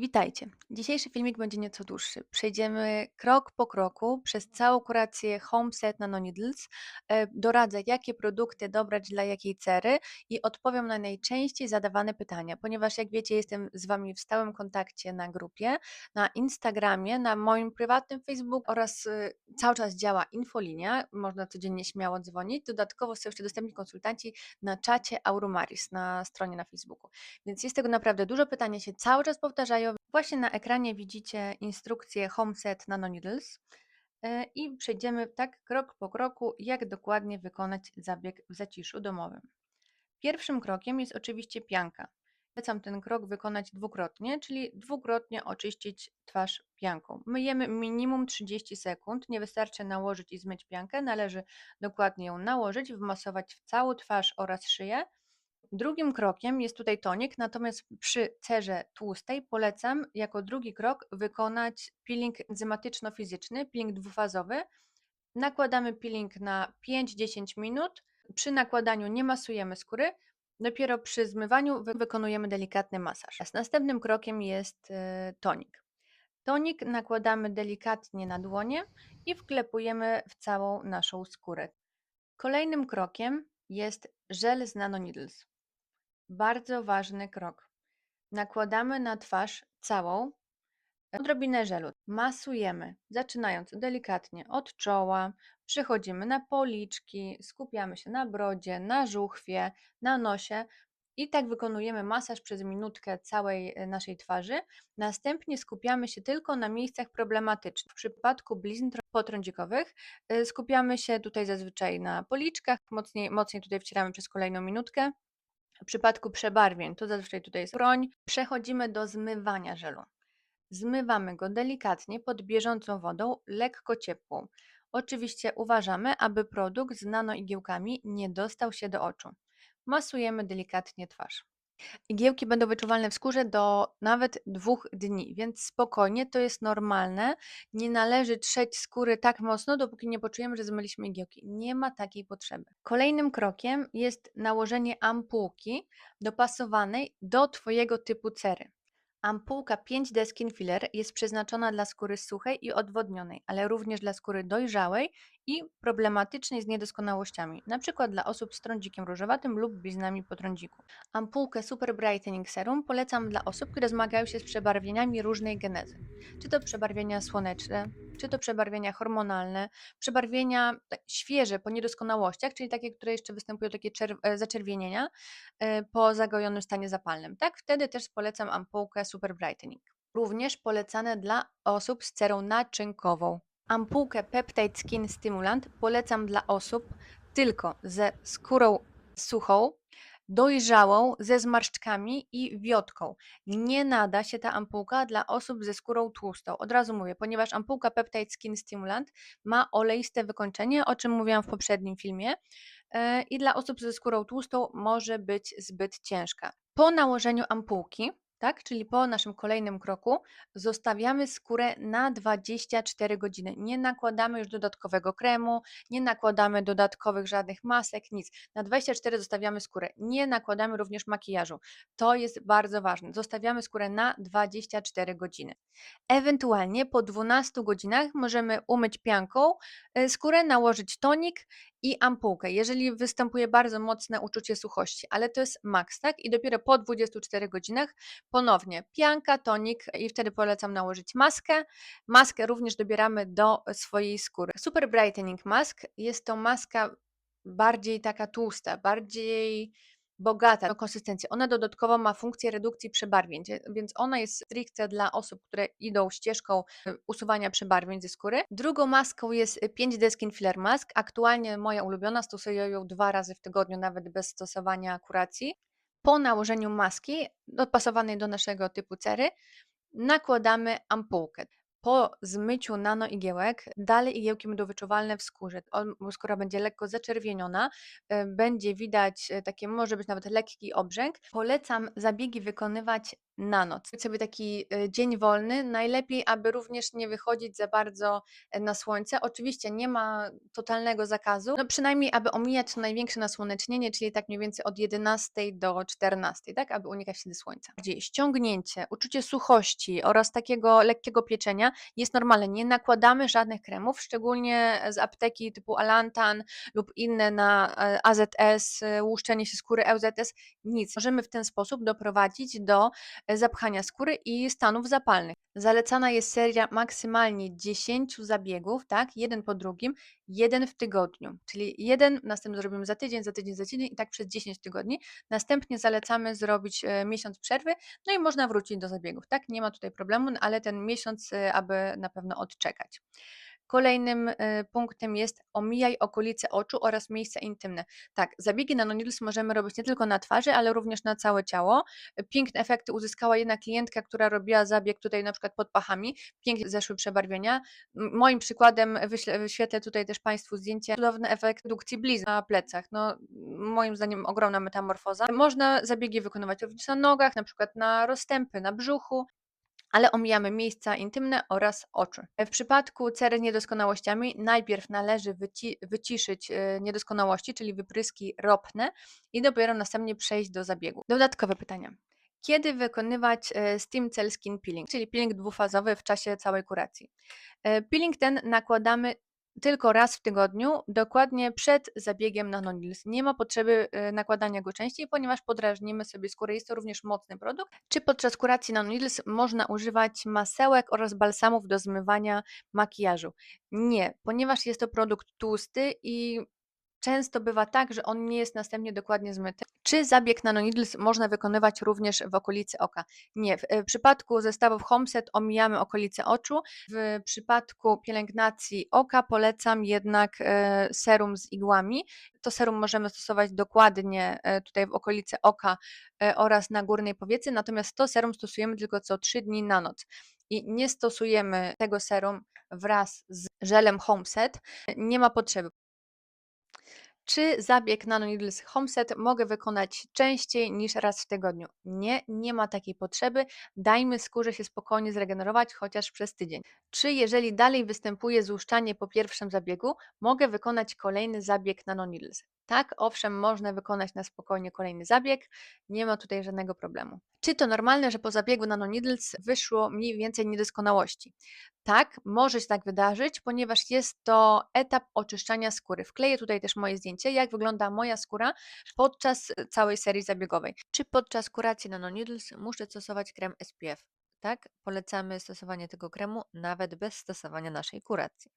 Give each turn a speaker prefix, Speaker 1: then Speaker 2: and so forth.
Speaker 1: Witajcie. Dzisiejszy filmik będzie nieco dłuższy. Przejdziemy krok po kroku przez całą kurację Homeset Nano Needles. E, Doradzę, jakie produkty dobrać dla jakiej cery i odpowiem na najczęściej zadawane pytania, ponieważ jak wiecie, jestem z Wami w stałym kontakcie na grupie, na Instagramie, na moim prywatnym Facebooku oraz y, cały czas działa infolinia, można codziennie śmiało dzwonić. Dodatkowo są jeszcze dostępni konsultanci na czacie Aurumaris na stronie na Facebooku. Więc jest tego naprawdę dużo, pytania się cały czas powtarzają. Właśnie na ekranie widzicie instrukcję Homeset Nano Needles e, i przejdziemy tak krok po kroku, jak dokładnie wykonać zabieg w zaciszu domowym. Pierwszym krokiem jest oczywiście pianka. Polecam ten krok wykonać dwukrotnie, czyli dwukrotnie oczyścić twarz pianką. Myjemy minimum 30 sekund, nie wystarczy nałożyć i zmyć piankę, należy dokładnie ją nałożyć, wmasować w całą twarz oraz szyję Drugim krokiem jest tutaj tonik, natomiast przy cerze tłustej polecam jako drugi krok wykonać peeling enzymatyczno-fizyczny, peeling dwufazowy. Nakładamy peeling na 5-10 minut. Przy nakładaniu nie masujemy skóry, dopiero przy zmywaniu wy- wykonujemy delikatny masaż. Następnym krokiem jest e, tonik. Tonik nakładamy delikatnie na dłonie i wklepujemy w całą naszą skórę. Kolejnym krokiem jest żel z Nano Needles. Bardzo ważny krok. Nakładamy na twarz całą odrobinę żelu. Masujemy, zaczynając delikatnie od czoła, przechodzimy na policzki, skupiamy się na brodzie, na żuchwie, na nosie i tak wykonujemy masaż przez minutkę całej e, naszej twarzy. Następnie skupiamy się tylko na miejscach problematycznych. W przypadku blizn potrądzikowych e, skupiamy się tutaj zazwyczaj na policzkach, mocniej, mocniej tutaj wcieramy przez kolejną minutkę. W przypadku przebarwień, to zazwyczaj tutaj jest broń, przechodzimy do zmywania żelu. Zmywamy go delikatnie pod bieżącą wodą, lekko ciepłą. Oczywiście uważamy, aby produkt z nanoigiełkami nie dostał się do oczu. Masujemy delikatnie twarz. Igiełki będą wyczuwalne w skórze do nawet dwóch dni, więc spokojnie, to jest normalne. Nie należy trzeć skóry tak mocno, dopóki nie poczujemy, że zmyliśmy igiełki. Nie ma takiej potrzeby. Kolejnym krokiem jest nałożenie ampułki dopasowanej do Twojego typu cery. Ampułka 5D Skin Filler jest przeznaczona dla skóry suchej i odwodnionej, ale również dla skóry dojrzałej i problematycznej z niedoskonałościami, np. dla osób z trądzikiem różowatym lub bliznami po trądziku. Ampułkę Super Brightening Serum polecam dla osób, które zmagają się z przebarwieniami różnej genezy. Czy to przebarwienia słoneczne, czy to przebarwienia hormonalne, przebarwienia świeże po niedoskonałościach, czyli takie, które jeszcze występują takie e, zaczerwienienia e, po zagojonym stanie zapalnym. Tak, wtedy też polecam ampułkę Super Brightening. Również polecane dla osób z cerą naczynkową. Ampułkę Peptide Skin Stimulant polecam dla osób tylko ze skórą suchą, dojrzałą, ze zmarszczkami i wiotką. Nie nada się ta ampułka dla osób ze skórą tłustą. Od razu mówię, ponieważ ampułka Peptide Skin Stimulant ma oleiste wykończenie, o czym mówiłam w poprzednim filmie, e, i dla osób ze skórą tłustą może być zbyt ciężka. Po nałożeniu ampułki, tak, czyli po naszym kolejnym kroku, zostawiamy skórę na 24 godziny. Nie nakładamy już dodatkowego kremu, nie nakładamy dodatkowych żadnych masek, nic. Na 24 zostawiamy skórę. Nie nakładamy również makijażu. To jest bardzo ważne. Zostawiamy skórę na 24 godziny. Ewentualnie po 12 godzinach możemy umyć pianką e, skórę, nałożyć tonik i ampułkę, jeżeli występuje bardzo mocne uczucie suchości, ale to jest maks, tak? I dopiero po 24 godzinach ponownie pianka, tonik i wtedy polecam nałożyć maskę. Maskę również dobieramy do swojej skóry. Super Brightening Mask jest to maska bardziej taka tłusta, bardziej bogata konsystencję. Ona dodatkowo ma funkcję redukcji przebarwień, więc ona jest stricte dla osób, które idą ścieżką y, usuwania przebarwień ze skóry. Drugą maską jest y, 5D Skin Filler Mask. Aktualnie moja ulubiona, stosuję ją dwa razy w tygodniu, nawet bez stosowania kuracji. Po nałożeniu maski dopasowanej do naszego typu cery nakładamy ampułkę. Po zmyciu nanoigiełek dalej igiełki będą wyczuwalne w skórze. On, skóra będzie lekko zaczerwieniona, e, będzie widać e, takie, może być nawet lekki obrzęk. Polecam zabiegi wykonywać na noc. Sobie taki y, dzień wolny, najlepiej, aby również nie wychodzić za bardzo e, na słońce. Oczywiście nie ma totalnego zakazu, no przynajmniej aby omijać to największe nasłonecznienie, czyli tak mniej więcej od 11 do 14, tak, aby unikać wtedy słońca. Bardziej ściągnięcie, uczucie suchości oraz takiego lekkiego pieczenia jest normalne. Nie nakładamy żadnych kremów, szczególnie z apteki typu Alantan lub inne na e, AZS, e, łuszczenie się skóry LZS, nic. Możemy w ten sposób doprowadzić do e, zapchania skóry i stanów zapalnych. Zalecana jest seria maksymalnie 10 zabiegów, tak, jeden po drugim, jeden w tygodniu, czyli jeden, następny zrobimy za tydzień, za tydzień, za tydzień i tak przez 10 tygodni. Następnie zalecamy zrobić e, miesiąc przerwy, no i można wrócić do zabiegów, tak, nie ma tutaj problemu, no ale ten miesiąc, e, aby na pewno odczekać. Kolejnym e, punktem jest omijaj okolice oczu oraz miejsca intymne. Tak, zabiegi nanoneedles możemy robić nie tylko na twarzy, ale również na całe ciało. Piękne efekty uzyskała jedna klientka, która robiła zabieg tutaj na przykład pod pachami. Pięknie zeszły przebarwienia. Moim przykładem wyświetlę tutaj też Państwu zdjęcie. Cudowny efekt redukcji blizn na plecach. No, moim zdaniem ogromna metamorfoza. Można zabiegi wykonywać również na nogach, na przykład na rozstępy, na brzuchu ale omijamy miejsca intymne oraz oczy. W przypadku cery z niedoskonałościami najpierw należy wyci- wyciszyć e, niedoskonałości, czyli wypryski ropne i dopiero następnie przejść do zabiegu. Dodatkowe pytania. Kiedy wykonywać e, Steam Cell Skin Peeling, czyli peeling dwufazowy w czasie całej kuracji? E, Peeling ten nakładamy tylko raz w tygodniu, dokładnie przed zabiegiem Nanoneedles. Nie ma potrzeby e, nakładania go częściej, ponieważ podrażnimy sobie skórę. Jest to również mocny produkt. Czy podczas kuracji Nanoneedles można używać masełek oraz balsamów do zmywania makijażu? Nie, ponieważ jest to produkt tłusty i Często bywa tak, że on nie jest następnie dokładnie zmyty. Czy zabieg nanoneedles można wykonywać również w okolicy oka? Nie. W e, przypadku zestawów Homeset omijamy okolice oczu. W przypadku pielęgnacji oka polecam jednak e, serum z igłami. To serum możemy stosować dokładnie e, tutaj w okolicy oka oraz na górnej powiecy, natomiast to serum stosujemy tylko co 3 dni na noc. I nie stosujemy tego serum wraz z żelem Homeset. Nie ma potrzeby. Czy zabieg Nanoneedles Homeset mogę wykonać częściej niż raz w tygodniu? Nie, nie ma takiej potrzeby. Dajmy skórze się spokojnie zregenerować chociaż przez tydzień. Czy jeżeli dalej występuje złuszczanie po pierwszym zabiegu, mogę wykonać kolejny zabieg Nanoneedles? Tak, owszem, można wykonać na spokojnie kolejny zabieg, nie ma tutaj żadnego problemu. Czy to normalne, że po zabiegu Nanoneedles wyszło mniej więcej niedoskonałości? Tak, może się tak wydarzyć, ponieważ jest to etap oczyszczania skóry. Wkleję tutaj też moje zdjęcie, jak wygląda moja skóra podczas e, całej serii zabiegowej. Czy podczas kuracji nanoneedles muszę stosować krem SPF? Tak, polecamy stosowanie tego kremu nawet bez stosowania naszej kuracji.